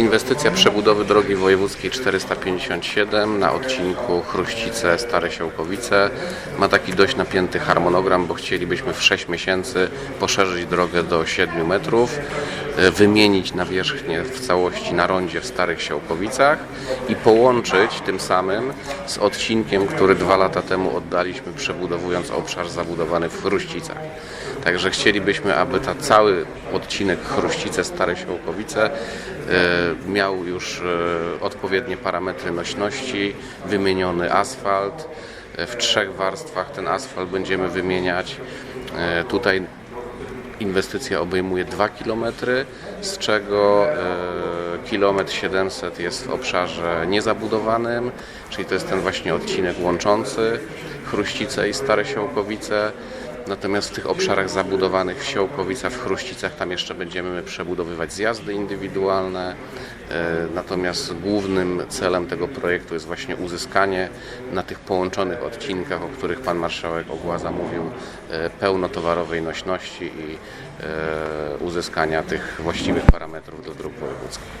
Inwestycja przebudowy drogi wojewódzkiej 457 na odcinku Chruścice Stare Siołkowice ma taki dość napięty harmonogram, bo chcielibyśmy w 6 miesięcy poszerzyć drogę do 7 metrów, wymienić nawierzchnię w całości na rondzie w Starych Siołkowicach i połączyć tym samym z odcinkiem, który dwa lata temu oddaliśmy przebudowując obszar zabudowany w Chruścicach. Także chcielibyśmy, aby ta cały odcinek Chruścice Stare Siołkowice e, miał już e, odpowiednie parametry nośności, wymieniony asfalt. E, W trzech warstwach ten asfalt będziemy wymieniać. E, Tutaj inwestycja obejmuje 2 km, z czego e, kilometr 700 jest w obszarze niezabudowanym, czyli to jest ten właśnie odcinek łączący Chruścice i Stare Siołkowice. Natomiast w tych obszarach zabudowanych w Siołkowicach, w Chruścicach, tam jeszcze będziemy przebudowywać zjazdy indywidualne. E, Natomiast głównym celem tego projektu jest właśnie uzyskanie na tych połączonych odcinkach, o których Pan Marszałek Ogłaza mówił, e, pełnotowarowej nośności i e, uzyskania tych właściwych parametrów do dróg wojewódzkich.